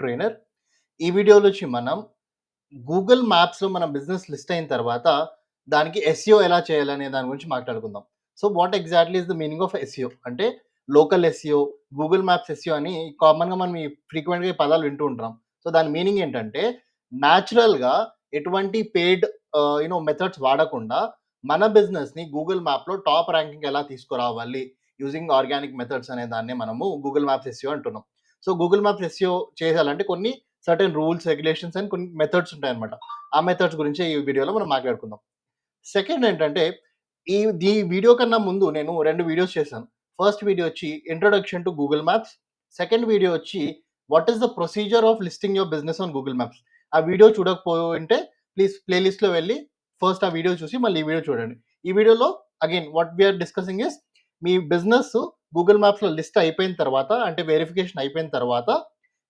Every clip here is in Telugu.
ట్రైనర్ ఈ వీడియోలో వచ్చి మనం గూగుల్ మ్యాప్స్లో మన బిజినెస్ లిస్ట్ అయిన తర్వాత దానికి ఎస్ఈఓ ఎలా చేయాలనే దాని గురించి మాట్లాడుకుందాం. So what exactly is the meaning of SEO అంటే local SEO Google maps SEO అని కామన్గా మనం ఈ ఫ్రీక్వెంట్గా ఈ పదాలు వింటూ ఉంటాం. సో దాని మీనింగ్ ఏంటంటే న్యాచురల్గా ఎటువంటి పెయిడ్ యూనో మెథడ్స్ వాడకుండా మన బిజినెస్ని గూగుల్ మ్యాప్లో టాప్ ర్యాంకింగ్ ఎలా తీసుకురావాలి యూజింగ్ ఆర్గానిక్ మెథడ్స్ అనే దాన్ని మనము గూగుల్ మ్యాప్స్ ఎస్ఈఓ అంటున్నాం. సో గూగుల్ మ్యాప్స్ ఎస్ఈఓ చేయాలంటే కొన్ని సర్టెన్ రూల్స్ రెగ్యులేషన్స్ అండ్ కొన్ని మెథడ్స్ ఉంటాయన్నమాట. ఆ మెథడ్స్ గురించి ఈ వీడియోలో మనం మాట్లాడుకుందాం. సెకండ్ ఏంటంటే ఈ ఈ వీడియో కన్నా ముందు నేను రెండు వీడియోస్ చేశాను. ఫస్ట్ వీడియో వచ్చి introduction to Google maps second video వచ్చి what is the procedure of listing your business on Google maps ఆ వీడియో చూడకపోయింటే ప్లీజ్ ప్లేలిస్ట్లో వెళ్ళి ఫస్ట్ ఆ వీడియో చూసి మళ్ళీ ఈ వీడియో చూడండి. ఈ వీడియోలో again what we are discussing is me business Google మ్యాప్స్లో లిస్ట్ అయిపోయిన తర్వాత అంటే వెరిఫికేషన్ అయిపోయిన తర్వాత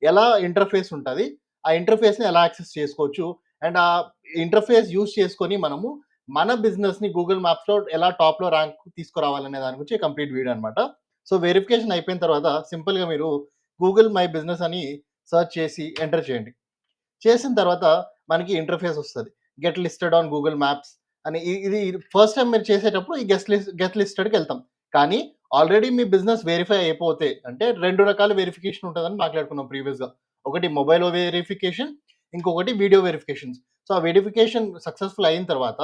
ఎలా ఇంటర్ఫేస్ ఉంటుంది ఆ ఇంటర్ఫేస్ని ఎలా యాక్సెస్ చేసుకోవచ్చు అండ్ ఆ ఇంటర్ఫేస్ యూస్ చేసుకొని మనము మన బిజినెస్ని గూగుల్ మ్యాప్స్లో ఎలా టాప్లో ర్యాంక్ తీసుకురావాలనే దాని గురించి కంప్లీట్ వీడియో అనమాట సో వెరిఫికేషన్ అయిపోయిన తర్వాత సింపుల్గా మీరు గూగుల్ మై బిజినెస్ అని సెర్చ్ చేసి ఎంటర్ చేయండి. చేసిన తర్వాత మనకి ఇంటర్ఫేస్ వస్తుంది. Get listed on Google maps అని ఇది ఫస్ట్ టైం మీరు చేసేటప్పుడు ఈ గెస్ట్ లిస్ట్ గెట్ లిస్టెడ్కి వెళ్తాం. కానీ ఆల్రెడీ మీ బిజినెస్ వెరిఫై అయిపోతే అంటే రెండు రకాల వెరిఫికేషన్ ఉంటుందని మాట్లాడుకున్నాం ప్రీవియస్గా. ఒకటి మొబైల్ వెరిఫికేషన్ ఇంకొకటి వీడియో వెరిఫికేషన్స్. సో ఆ వెరిఫికేషన్ సక్సెస్ఫుల్ అయిన తర్వాత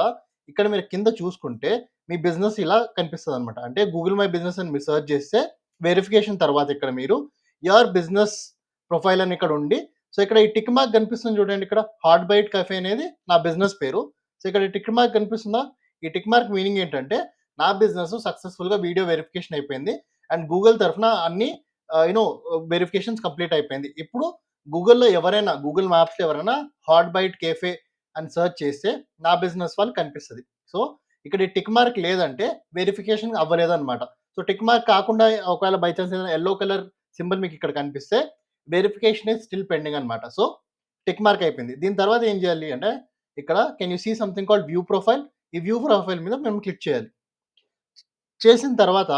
ఇక్కడ మీరు కింద చూసుకుంటే మీ బిజినెస్ ఇలా కనిపిస్తుంది అనమాట అంటే గూగుల్ మై బిజినెస్ అని మీరు సెర్చ్ చేస్తే వెరిఫికేషన్ తర్వాత ఇక్కడ మీరు యువర్ బిజినెస్ ప్రొఫైల్ అని ఇక్కడ ఉండి సో ఇక్కడ ఈ టిక్ మార్క్ కనిపిస్తుంది చూడండి ఇక్కడ. హార్డ్ బైట్ కఫే అనేది నా బిజినెస్ పేరు. సో ఇక్కడ టిక్ మార్క్ కనిపిస్తుందా? ఈ టిక్ మార్క్ మీనింగ్ ఏంటంటే నా బిజినెస్ సక్సెస్ఫుల్గా వీడియో వెరిఫికేషన్ అయిపోయింది. అండ్ గూగుల్ తరఫున అన్ని యూనో వెరిఫికేషన్స్ కంప్లీట్ అయిపోయింది. ఇప్పుడు గూగుల్లో ఎవరైనా గూగుల్ మ్యాప్స్లో ఎవరైనా హాట్ బైట్ కేఫే అని సెర్చ్ చేస్తే నా బిజినెస్ వాళ్ళు కనిపిస్తుంది. సో ఇక్కడ ఈ టిక్ మార్క్ లేదంటే వెరిఫికేషన్ అవ్వలేదన్నమాట. సో టిక్ మార్క్ కాకుండా ఒకవేళ బై ఛాన్స్ ఏదైనా ఎల్లో కలర్ సింబల్ మీకు ఇక్కడ కనిపిస్తే వెరిఫికేషన్ ఇస్ స్టిల్ పెండింగ్ అనమాట సో టిక్ మార్క్ అయిపోయింది. దీని తర్వాత ఏం చేయాలి అంటే ఇక్కడ can you see something called view profile ఈ వ్యూ ప్రొఫైల్ మీద మేము క్లిక్ చేయాలి. చేసిన తర్వాత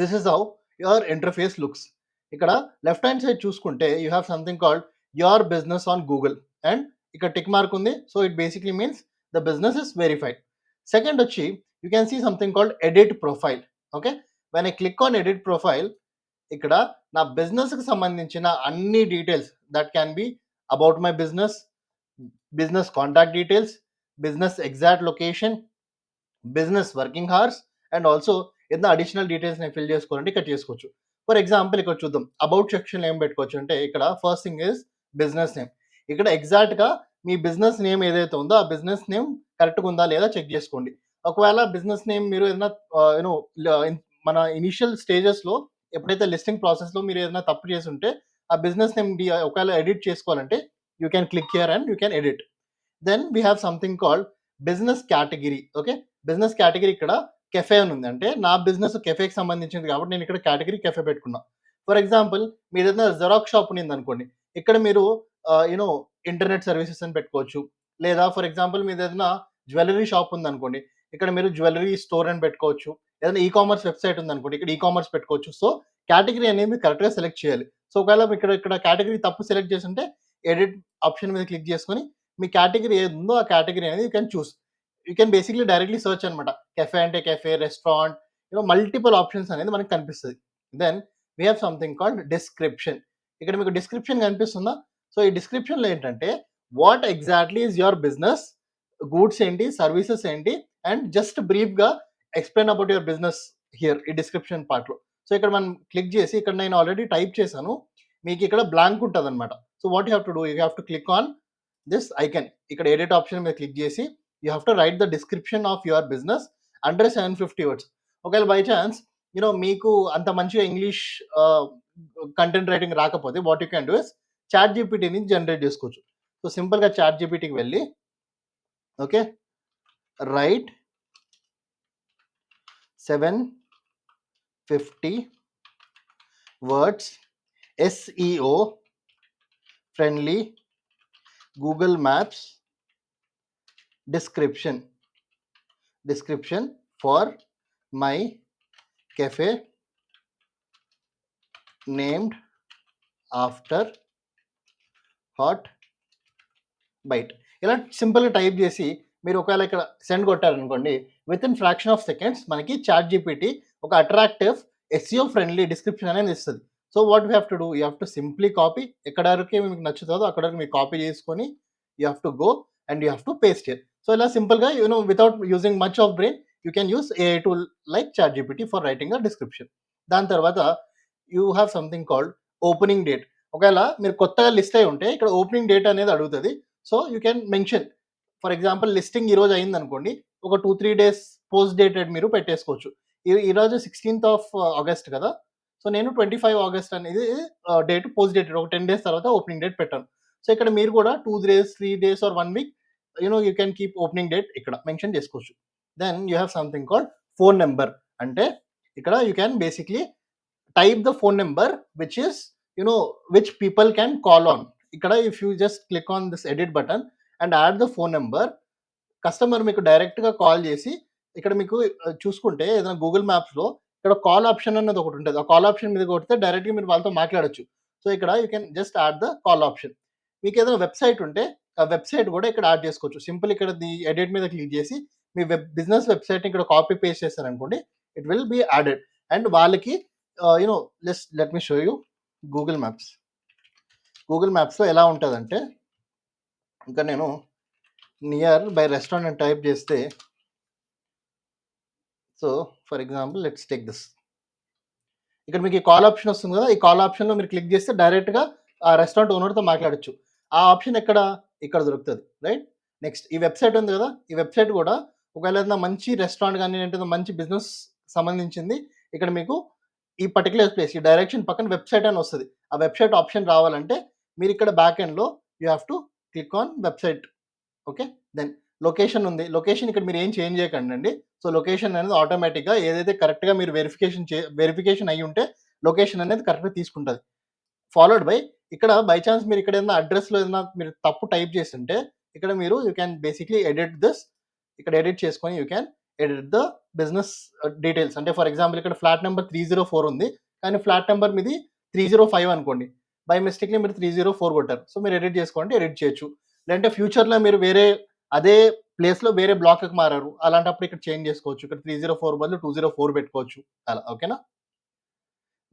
this is how your interface looks ఇక్కడ లెఫ్ట్ హ్యాండ్ సైడ్ చూసుకుంటే you have something called your business on Google and ఇక్కడ టిక్ మార్క్ ఉంది. So it basically means the business is verified second వచ్చి you can see something called edit profile okay when I click on edit profile ఇక్కడ నా బిజినెస్కి సంబంధించిన అన్ని details that can be about my business business contact details business exact location business working hours and also ఏదైనా అడిషనల్ డీటెయిల్స్ నేను ఫిల్ చేసుకోవాలంటే ఇక్కడ చేసుకోవచ్చు ఫర్ ఎగ్జాంపుల్ ఇక్కడ చూద్దాం. అబౌట్ సెక్షన్ ఏం పెట్టుకోవచ్చు అంటే ఇక్కడ first thing is business name ఇక్కడ ఎగ్జాక్ట్గా మీ బిజినెస్ నేమ్ ఏదైతే ఉందో ఆ బిజినెస్ నేమ్ కరెక్ట్గా ఉందా లేదా చెక్ చేసుకోండి. ఒకవేళ బిజినెస్ నేమ్ మీరు ఏదైనా యూనో మన ఇనిషియల్ స్టేజెస్లో ఎప్పుడైతే లిస్టింగ్ ప్రాసెస్లో మీరు ఏదైనా తప్పు చేసి ఉంటే ఆ బిజినెస్ నేమ్ ఒకవేళ ఎడిట్ చేసుకోవాలంటే you can click here and you can edit then we have something called business category okay business category ఇక్కడ కెఫే అని ఉంది. అంటే నా బిజినెస్ కెఫేకి సంబంధించింది కాబట్టి నేను ఇక్కడ కేటగిరీ కెఫే పెట్టుకున్నా. ఫర్ ఎగ్జాంపుల్ మీరు ఏదైనా జెరాక్స్ షాప్ ఉంది అనుకోండి. ఇక్కడ మీరు యూనో ఇంటర్నెట్ సర్వీసెస్ అని పెట్టుకోవచ్చు. లేదా ఫర్ ఎగ్జాంపుల్ మీద ఏదైనా జ్యువెలరీ షాప్ ఉంది అనుకోండి. ఇక్కడ మీరు జ్యువెలరీ స్టోర్ అని పెట్టుకోవచ్చు. ఏదైనా ఈ కామర్స్ వెబ్సైట్ ఉంది అనుకోండి. ఇక్కడ ఈ కామర్స్ పెట్టుకోవచ్చు. సో కేటగిరీ అనేది కరెక్ట్గా సెలెక్ట్ చేయాలి. సో ఒకవేళ ఇక్కడ ఇక్కడ కేటగిరీ తప్పు సెలెక్ట్ చేసి ఉంటే ఎడిట్ ఆప్షన్ మీద క్లిక్ చేసుకొని మీ కేటగిరీ ఏది ఉందో ఆ కేటగిరీ అనేది you can choose. You can basically directly search అనమాట కెఫే అంటే cafe restaurant you know multiple options అనేది మనకి కనిపిస్తుంది. Then we have something called description. ఇక్కడ మీకు డిస్క్రిప్షన్ కనిపిస్తుందా? సో ఈ డిస్క్రిప్షన్లో ఏంటంటే what exactly is your business goods ఏంటి సర్వీసెస్ ఏంటి అండ్ జస్ట్ బ్రీఫ్గా explain about your business here ఈ డిస్క్రిప్షన్ పార్ట్లో. సో ఇక్కడ మనం క్లిక్ చేసి ఇక్కడ నేను ఆల్రెడీ టైప్ చేశాను. మీకు ఇక్కడ బ్లాంక్ ఉంటుంది అనమాట so what you have to do you have to click on this icon. ఇక్కడ ఎడిట్ ఆప్షన్ మీద క్లిక్ చేసి you have to write the description of your business under seven fifty words ఒకవేళ బై ఛాన్స్ యూనో మీకు అంత మంచిగా ఇంగ్లీష్ కంటెంట్ రైటింగ్ రాకపోతే what you can do is chat జీపీటీని generate చేసుకోవచ్చు. సో సింపుల్గా చాట్ జీపీటీకి వెళ్ళి okay write seven fifty words SEO friendly Google maps description. Description for my cafe named after hot bite ఇలా సింపుల్గా టైప్ చేసి మీరు ఒకవేళ ఇక్కడ సెండ్ కొట్టారనుకోండి with in fraction of seconds మనకి చాట్ జీపీటీ ఒక అట్రాక్టివ్ ఎస్ఈఓ ఫ్రెండ్లీ డిస్క్రిప్షన్ అనేది ఇస్తుంది. So what you have to do you have to simply copy ఎక్కడ వరకు మీకు నచ్చుతుందో అక్కడ వరకు మీరు కాపీ చేసుకొని you have to go and you have to paste here so ఇలా సింపుల్గా you know without using much of brain you can use a tool like chat GPT for writing a description దాని తర్వాత you have something called opening date ఒకవేళ మీరు కొత్తగా లిస్ట్ అయి ఉంటే ఇక్కడ ఓపెనింగ్ డేట్ అనేది అడుగుతుంది. So you can mention for example listing ఈ రోజు అయింది అనుకోండి ఒక two three days post dated మీరు పెట్టేసుకోవచ్చు. ఈరోజు ఈ రోజు సిక్స్టీన్త్ ఆఫ్ ఆగస్ట్ కదా? సో నేను ట్వంటీ ఫైవ్ ఆగస్ట్ అనేది డేట్ పోస్ట్ డేటెడ్ ఒక టెన్ డేస్ తర్వాత ఓపెనింగ్ డేట్ పెట్టాను. సో ఇక్కడ మీరు కూడా two days three days or one week you know you can keep opening date ఇక్కడ మెన్షన్ చేసుకోవచ్చు. Then you have something called phone number అంటే ఇక్కడ you can basically type the phone number which is you know which people can call on ఇక్కడ if you just click on this edit button and add the phone number customer మీకు డైరెక్ట్గా కాల్ చేసి ఇక్కడ మీకు uh, చూసుకుంటే ఏదైనా గూగుల్ మ్యాప్స్లో ఇక్కడ కాల్ ఆప్షన్ అన్నది ఒకటి ఉంటుంది. ఆ కాల్ ఆప్షన్ మీద కొడితే డైరెక్ట్గా మీరు వాళ్ళతో మాట్లాడొచ్చు. సో ఇక్కడ you can just add the call option మీకు ఏదైనా వెబ్సైట్ ఉంటే వెబ్సైట్ కూడా ఇక్కడ యాడ్ చేసుకోవచ్చు. సింపుల్ ఇక్కడ ది ఎడిట్ మీద క్లిక్ చేసి మీ వెబ్ బిజినెస్ వెబ్సైట్ ఇక్కడ కాపీ పేస్ట్ చేశారనుకోండి it will be added. And వాళ్ళకి you know let's let me show you Google maps. Google మ్యాప్స్లో ఎలా ఉంటుందంటే ఇంకా నేను నియర్ బై రెస్టారెంట్ టైప్ చేస్తే so for example let's take this. ఇక్కడ మీకు ఈ కాల్ ఆప్షన్ వస్తుంది కదా ఈ కాల్ ఆప్షన్లో మీరు క్లిక్ చేస్తే డైరెక్ట్గా ఆ రెస్టారెంట్ ఓనర్తో మాట్లాడొచ్చు. ఆ ఆప్షన్ ఎక్కడ? ఇక్కడ దొరుకుతుంది రైట్ నెక్స్ట్ ఈ వెబ్సైట్ ఉంది కదా ఈ వెబ్సైట్ కూడా ఒకవేళ ఏదైనా మంచి రెస్టారెంట్ కానీ ఏంటంటే మంచి బిజినెస్ సంబంధించింది ఇక్కడ మీకు ఈ పర్టికులర్ ప్లేస్ ఈ డైరెక్షన్ పక్కన వెబ్సైట్ అని వస్తుంది. ఆ వెబ్సైట్ ఆప్షన్ రావాలంటే మీరు ఇక్కడ బ్యాక్ ఎండ్లో you have to click on website okay then location ఉంది. లొకేషన్ ఇక్కడ మీరు ఏం చేంజ్ చేయకండి అండి. సో లొకేషన్ అనేది ఆటోమేటిక్గా ఏదైతే కరెక్ట్గా మీరు వెరిఫికేషన్ చే వెరిఫికేషన్ అయ్యి ఉంటే లొకేషన్ అనేది కరెక్ట్గా తీసుకుంటుంది. ఫాలోడ్ బై ఇక్కడ బై ఛాన్స్ మీరు ఇక్కడ ఏదైనా అడ్రస్లో ఏదైనా మీరు తప్పు టైప్ చేస్తుంటే ఇక్కడ మీరు you can basically edit this ఇక్కడ ఎడిట్ చేసుకొని you can edit the business details అంటే ఫర్ ఎగ్జాంపుల్ ఇక్కడ flat number three zero four ఉంది. కానీ ఫ్లాట్ నెంబర్ మీది త్రీ జీరో ఫైవ్ అనుకోండి. బై మిస్టేక్లీ మీరు త్రీ జీరో ఫోర్ కొట్టారు. సో మీరు ఎడిట్ చేసుకోండి ఎడిట్ చేయొచ్చు. లేదంటే ఫ్యూచర్లో మీరు వేరే అదే ప్లేస్లో వేరే బ్లాక్కి మారారు. అలాంటప్పుడు ఇక్కడ చేంజ్ చేసుకోవచ్చు. ఇక్కడ త్రీ జీరో ఫోర్ బదులు టూ జీరో ఫోర్ పెట్టుకోవచ్చు. అలా ఓకేనా?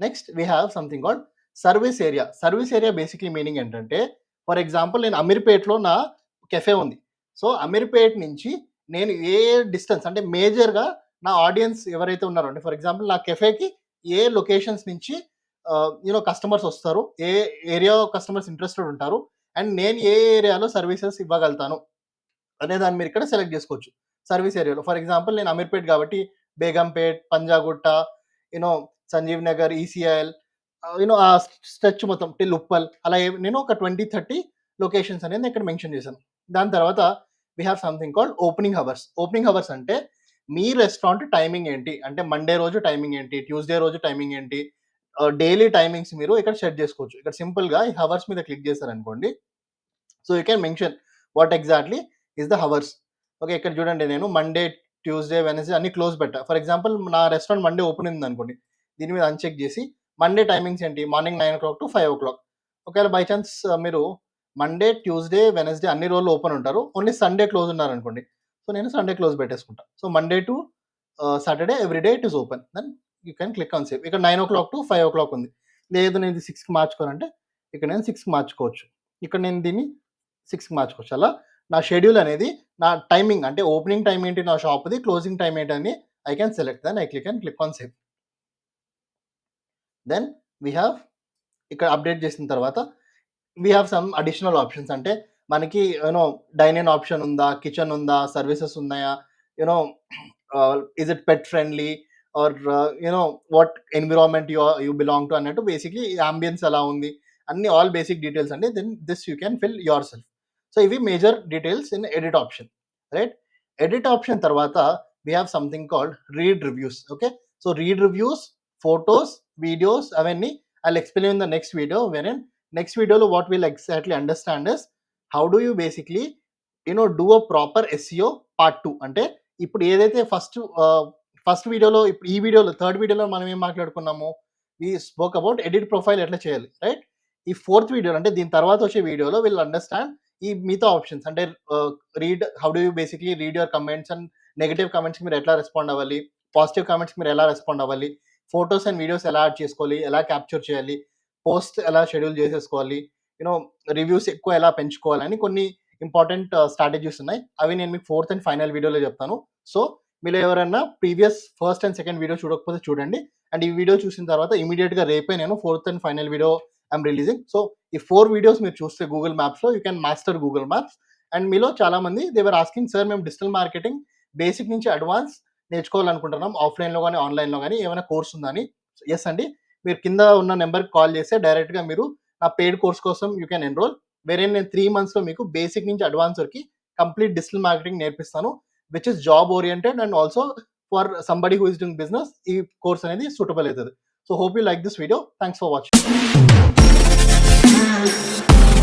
Next we have something called service area. Service area basically meaning ఏంటంటే ఫర్ ఎగ్జాంపుల్ నేను అమీర్పేట్లో నా కెఫే ఉంది. సో అమీర్పేట్ నుంచి నేను ఏ డిస్టెన్స్ అంటే మేజర్గా నా ఆడియన్స్ ఎవరైతే ఉన్నారో అంటే ఫర్ ఎగ్జాంపుల్ నా కెఫేకి ఏ లొకేషన్స్ నుంచి యూనో కస్టమర్స్ వస్తారు ఏ ఏరియా కస్టమర్స్ ఇంట్రెస్టెడ్ ఉంటారు అండ్ నేను ఏ ఏరియాలో సర్వీసెస్ ఇవ్వగలుగుతాను అనే దాన్ని మీరు ఇక్కడ సెలెక్ట్ చేసుకోవచ్చు. సర్వీస్ ఏరియాలో. ఫర్ ఎగ్జాంపుల్ నేను అమీర్పేట్ కాబట్టి Begumpet Panjagutta you know Sanjeev Nagar ECIL you know ఆ స్ట్రెచ్ మొత్తం టిల్ ఉప్పల్ అలా నేను ఒక ట్వంటీ థర్టీ లొకేషన్స్ అనేది ఇక్కడ మెన్షన్ చేశాను. దాని తర్వాత we have something called opening hours opening hours అంటే మీ రెస్టారెంట్ టైమింగ్ ఏంటి? అంటే మండే రోజు టైమింగ్ ఏంటి? ట్యూస్డే రోజు టైమింగ్ ఏంటి? డైలీ టైమింగ్స్ మీరు ఇక్కడ సెట్ చేసుకోవచ్చు. ఇక్కడ సింపుల్గా ఈ హవర్స్ మీద క్లిక్ చేశారనుకోండి. So you can mention what exactly is the hours okay ఇక్కడ చూడండి నేను మండే ట్యూస్డే వెనస్డే అన్ని క్లోజ్ పెట్టా. ఫర్ ఎగ్జాంపుల్ నా రెస్టారెంట్ మండే ఓపెన్ ఉంది అనుకోండి దీని మీద అన్చెక్ చేసి మండే టైమింగ్స్ ఏంటి? Morning nine o'clock to five o'clock ఒకవేళ బై ఛాన్స్ uh, మీరు మండే ట్యూస్డే వెనస్డే అన్ని రోజులు ఓపెన్ ఉంటారు. ఓన్లీ సండే క్లోజ్ ఉన్నారు అనుకోండి సో నేను Sunday close పెట్టేసుకుంటా. So Monday to Saturday every day it is open then you can click on save ఇక్కడ nine o'clock to five o'clock ఉంది. లేదు నేను ఇది సిక్స్కి మార్చుకోనంటే ఇక్కడ నేను సిక్స్కి మార్చుకోవచ్చు. ఇక్కడ నేను దీన్ని సిక్స్కి మార్చుకోవచ్చు. అలా నా షెడ్యూల్ అనేది నా టైమింగ్ అంటే ఓపెనింగ్ టైం ఏంటి నా షాప్ది క్లోజింగ్ టైం ఏంటి అని I can select then I click and click on save then we have ఇక్కడ అప్డేట్ చేసిన తర్వాత we have some additional options అంటే మనకి యూనో డైనింగ్ ఆప్షన్ ఉందా కిచెన్ ఉందా సర్వీసెస్ ఉన్నాయా? You know is it pet friendly or you know what environment you you belong to అన్నట్టు బేసిక్లీ అంబియన్స్ ఎలా ఉంది? అన్ని ఆల్ బేసిక్ డీటెయిల్స్ అండి. Then this you can fill yourself so ఇవి major details in edit option right edit option తర్వాత we have something called read reviews okay so read reviews photos videos అవన్నీ. I explain in the next video when next వీడియోలో what will exactly understand is how do you basically you know do a proper SEO part two అంటే ఇప్పుడు ఏదైతే ఫస్ట్ ఫస్ట్ వీడియోలో ఇప్పుడు ఈ వీడియోలో థర్డ్ వీడియోలో మనం ఏం మాట్లాడుకున్నామో? We spoke about edit profile ఎట్లా చేయాలి రైట్ ఈ ఫోర్త్ వీడియో అంటే దీని తర్వాత వచ్చే వీడియోలో విల్ అండర్స్టాండ్ ఈ మిగతా ఆప్షన్స్ అంటే read how do you basically read your comments and negative కమెంట్స్కి మీరు ఎట్లా రెస్పాండ్ అవ్వాలి? పాజిటివ్ కమెంట్స్కి మీరు ఎలా రెస్పాండ్ అవ్వాలి? ఫొటోస్ అండ్ వీడియోస్ ఎలా యాడ్ చేసుకోవాలి ఎలా క్యాప్చర్ చేయాలి పోస్ట్ ఎలా షెడ్యూల్ చేసేసుకోవాలి యూనో రివ్యూస్ ఎక్కువ ఎలా పెంచుకోవాలని కొన్ని ఇంపార్టెంట్ స్ట్రాటజీస్ ఉన్నాయి. అవి నేను మీకు ఫోర్త్ అండ్ ఫైనల్ వీడియోలో చెప్తాను. సో మీరు ఎవరైనా previous first and second video చూడకపోతే చూడండి. అండ్ ఈ వీడియో చూసిన తర్వాత ఇమీడియట్గా రేపే నేను fourth and final video I'm releasing. So ఈ ఫోర్ వీడియోస్ మీరు చూస్తే Google మ్యాప్స్లో you can master Google Maps and మీలో చాలా మంది దేవర్ ఆస్కింగ్ సార్ మేము డిజిటల్ మార్కెటింగ్ బేసిక్ నుంచి అడ్వాన్స్ నేర్చుకోవాలనుకుంటున్నాం ఆఫ్లైన్లో కానీ ఆన్లైన్లో కానీ ఏమైనా కోర్స్ ఉందని ఎస్ అండి. మీరు కింద ఉన్న నెంబర్కి కాల్ చేస్తే డైరెక్ట్గా మీరు నా పెయిడ్ కోర్స్ కోసం యూ కెన్ ఎన్రోల్. వేరే నేను త్రీ మంత్స్లో మీకు బేసిక్ నుంచి అడ్వాన్స్ వరకు కంప్లీట్ డిజిటల్ మార్కెటింగ్ నేర్పిస్తాను which is job oriented and also for somebody who is doing business ఈ కోర్స్ అనేది సూటబుల్ అవుతుంది. So hope you like this video thanks for watching